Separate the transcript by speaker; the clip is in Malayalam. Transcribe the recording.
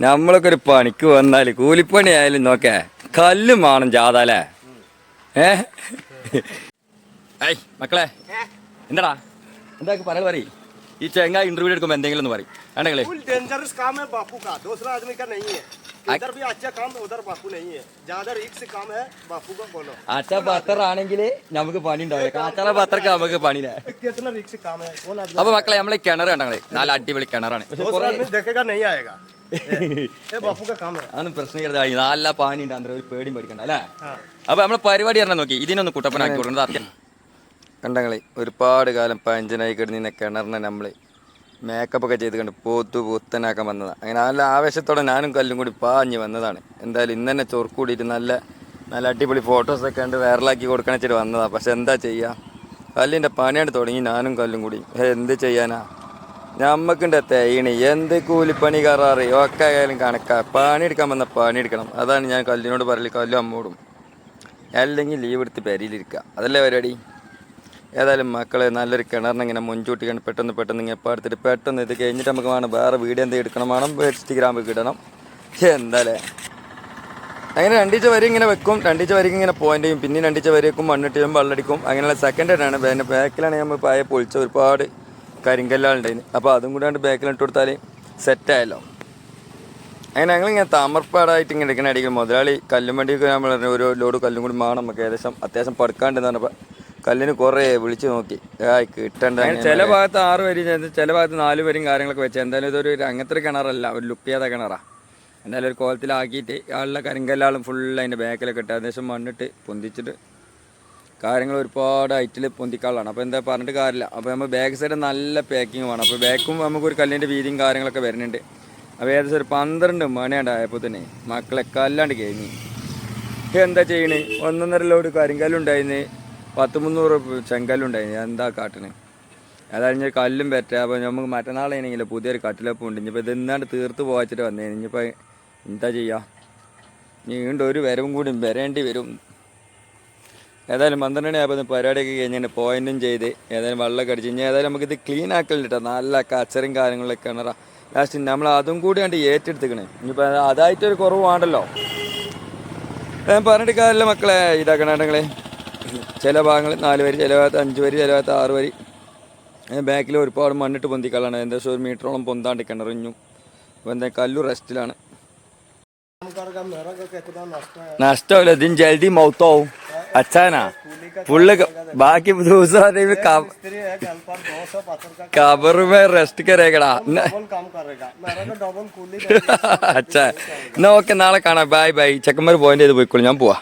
Speaker 1: നമ്മളൊക്കെ ഒരു പണിക്ക് വന്നാൽ കൂലിപ്പണി ആയാലും നോക്കേ കല്ലും വേണം ജാതാലേ. ഏയ് മക്കളെ എന്താടാ? എന്താ പറയാ പറയും. ഈ ചെങ്ങ ഇന്റർവ്യൂ എടുക്കുമ്പോ എന്തെങ്കിലും ഒന്ന് പറയും
Speaker 2: फुल डेंजरस काम है बापू का दूसरा आदमी का नहीं है इधर भी अच्छा काम है उधर बापू नहीं है ज्यादा रिक्स काम है बापू का बोलो
Speaker 1: അച്ഛ പത്തറാണെങ്കിൽ നമുക്ക് പണി ഉണ്ടാവില്ല കാച്ചാള പത്രക്ക് നമുക്ക് പണിയില്ല
Speaker 2: कितना रिक्स काम है कौन आदमी
Speaker 1: അപ്പൊ മക്കളെ നമ്മളെ കിണർ കണ്ടങ്ങളെ നല്ല അടിപൊളി കിണറാണ് പക്ഷെ
Speaker 2: दूसरा
Speaker 1: കുറേ
Speaker 2: आदमी देखेगा नहीं आएगा ये बापू का काम है
Speaker 1: അതൊന്നും പ്രശ്നമില്ലാതായി നല്ല പാനി ഉണ്ട് അന്തരം ഒരു പേടിയും പഠിക്കണ്ട അല്ലേ
Speaker 2: हाँ
Speaker 1: അപ്പൊ നമ്മളെ പരിപാടി പറഞ്ഞാൽ നോക്കി ഇതിനൊന്ന് കുട്ടപ്പനാക്കി കൊടുക്കുന്നത് അത്യം കണ്ടങ്ങളെ ഒരുപാട് കാലം പഞ്ചനായി കിടന്നിരുന്ന കിണറിനെ നമ്മള് മേക്കപ്പ് ഒക്കെ ചെയ്ത് കണ്ട് പോത്തു പൂത്തനാക്കാൻ വന്നതാണ് അങ്ങനെ നല്ല ആവേശത്തോടെ ഞാനും കല്ലും കൂടി പാഞ്ഞ് വന്നതാണ്. എന്തായാലും ഇന്ന് തന്നെ ചൊറുക്കൂടിയിട്ട് നല്ല നല്ല അടിപൊളി ഫോട്ടോസൊക്കെ ഉണ്ട് വൈറലാക്കി കൊടുക്കണം വെച്ചിട്ട് വന്നതാണ് പക്ഷെ എന്താ ചെയ്യുക കല്ലിന്റെ പണിയാണ് തുടങ്ങി ഞാനും കല്ലും കൂടി. എന്ത് ചെയ്യാനാ? നമ്മക്കുണ്ട് തേയിണി എന്ത് കൂലിപ്പണി കറാറ് ഒക്കെ ആയാലും കണക്കാ. പണിയെടുക്കാൻ വന്ന പണിയെടുക്കണം. അതാണ് ഞാൻ കല്ലിനോട് പറയൽ കല്ലും അമ്മോടും. അല്ലെങ്കിൽ ലീവ് എടുത്ത് പെരിയിലിരിക്കുക. അതല്ലേ പരിപാടി? ഏതായാലും മക്കളെ നല്ലൊരു കിണറിന് ഇങ്ങനെ മുൻചൂട്ടി കണ്ട് പെട്ടെന്ന് പെട്ടെന്ന് ഇങ്ങനെ ഇപ്പോൾ എടുത്തിട്ട് പെട്ടെന്ന് ഇത് കഴിഞ്ഞിട്ട് നമുക്ക് വേണം വേറെ വീഡിയോ എന്തെങ്കിലും എടുക്കണം വേണം ഇൻസ്റ്റഗ്രാമിൽ ഇടണം. എന്തായാലേ അങ്ങനെ രണ്ടീച്ച വരി ഇങ്ങനെ വെക്കും രണ്ടീച്ച വരിക്ക് ഇങ്ങനെ പോയിന്റ് ചെയ്യും പിന്നെ രണ്ടീച്ച വരിക്കും മണ്ണിട്ട് ചെയ്യുമ്പോൾ വെള്ളടിക്കും. അങ്ങനെയുള്ള സെക്കൻഡ് ആണ്. പിന്നെ ബാക്കിലാണ് നമ്മൾ പായ പൊളിച്ച ഒരുപാട് കരിങ്കല്ലുകളുണ്ടായിരുന്നു അപ്പോൾ അതും കൂടാണ്ട് ബാക്കിലിട്ട് കൊടുത്താൽ സെറ്റായല്ലോ അങ്ങനെ ഞങ്ങളിങ്ങനെ താമർപ്പാടായിട്ട് ഇങ്ങനെ എടുക്കണ അടിക്കും മുതലാളി കല്ലും വണ്ടിയൊക്കെ നമ്മൾ ഒരു ലോഡ് കല്ലും കൂടി വേണം നമുക്ക്. ഏകദേശം അത്യാവശ്യം പടുക്കാണ്ടെന്ന് പറഞ്ഞപ്പോൾ കല്ലിന് കുറേ വിളിച്ചു നോക്കി. കിട്ടണ്ട ചില ഭാഗത്ത് ആറ് വരി ചില ഭാഗത്ത് നാല് വരും കാര്യങ്ങളൊക്കെ വെച്ച്. എന്തായാലും ഇതൊരു അങ്ങനത്തെ ഒരു കിണറല്ല. ഒരു ലുക്ക് ചെയ്ത കിണറാ. എന്തായാലും ഒരു കോലത്തിലാക്കിയിട്ട് ആളുടെ കരിങ്കല്ലാളും ഫുൾ അതിന്റെ ബാക്കിലൊക്കെ ഇട്ട് ഏകദേശം മണ്ണിട്ട് പൊന്തിച്ചിട്ട് കാര്യങ്ങൾ ഒരുപാട് ഹൈറ്റിൽ പൊന്തിക്കാളാണ് അപ്പോൾ എന്താ പറഞ്ഞിട്ട് കാര്യമില്ല. അപ്പോൾ നമ്മൾ ബാക്ക് സൈഡ് നല്ല പാക്കിങ് വേണം. അപ്പോൾ ബാക്കും നമുക്കൊരു കല്ലിന്റെ വീതിയും കാര്യങ്ങളൊക്കെ വരുന്നുണ്ട്. അപ്പോൾ ഏകദേശം ഒരു പന്ത്രണ്ട് മണിയുണ്ടായപ്പോൾ തന്നെ മക്കളെ കല്ലാണ്ട് കഴിഞ്ഞ്. എന്താ ചെയ്യണേ? ഒന്നൊന്നര ലോഡ് കരിങ്കല്ലുണ്ടായിന്. പത്ത് മുന്നൂറ് ചെങ്കല്ലുണ്ടായിന് എന്താ കാട്ടണേ? അതായത് ഞാൻ കല്ലും പറ്റ. അപ്പോൾ നമുക്ക് മറ്റന്നാളാണെങ്കിൽ പുതിയൊരു കട്ടിലപ്പം ഉണ്ട് ഇനിയിപ്പോൾ ഇത് ഇന്നാണ്ട് തീർത്ത് പോവാച്ചിട്ട് വന്നേ. ഇനിയിപ്പോൾ എന്താ ചെയ്യുക നീണ്ടും ഒരു വരവും കൂടി വരേണ്ടി വരും. ഏതായാലും പന്ത്രണ്ട് ആയപ്പോൾ പരിപാടിയൊക്കെ കഴിഞ്ഞ് പോയിന്റും ചെയ്ത് ഏതായാലും വെള്ളമൊക്കെ അടിച്ച്. കഴിഞ്ഞാൽ ഏതായാലും നമുക്കിത് ക്ലീൻ ആക്കലുണ്ട് നല്ല കച്ചറും കാര്യങ്ങളൊക്കെ കിണറ. ലാസ്റ്റ് നമ്മൾ അതും കൂടി കണ്ട് ഏറ്റെടുത്തിക്കണേ. ഇനിയിപ്പോൾ അതായിട്ടൊരു കുറവാണല്ലോ ഞാൻ പറഞ്ഞിട്ട് കാര്യമില്ല മക്കളെ. ഇതാക്കണേ ചില ഭാഗങ്ങൾ നാല് വരി ചില ഭാഗത്ത് അഞ്ച് വരി ചില ഭാഗത്ത് ആറ് വരി ബാക്കിൽ ഒരുപാട് മണ്ണിട്ട് പൊന്തിക്കളാണ് ഏകദേശം ഒരു മീറ്ററോളം പൊന്താണ്ട് കിണറിഞ്ഞു അപ്പോൾ എന്താ കല്ലു റെസ്റ്റിലാണ്
Speaker 2: काम करेगा मेरा का कितना नष्ट है
Speaker 1: നഷ്ടമില്ല ഇതിന് ജൽദി മൗത്താവും അച്ഛനാ ഫുള്ള് ബാക്കി ദൂസറാ
Speaker 2: मिस्त्री है कल पर दो सौ पत्थर का
Speaker 1: കബറുമേ റെസ്റ്റ് കരേക്കടാ
Speaker 2: डबल काम करेगा मेरा का डबल कूली
Speaker 1: അച്ഛാ എന്നാ ഓക്കെ നാളെ കാണാം ബൈ ബൈ ചെക്കന്മാർ പോയിന്റ് ചെയ്ത് പോയിക്കോളൂ ഞാൻ പോവാ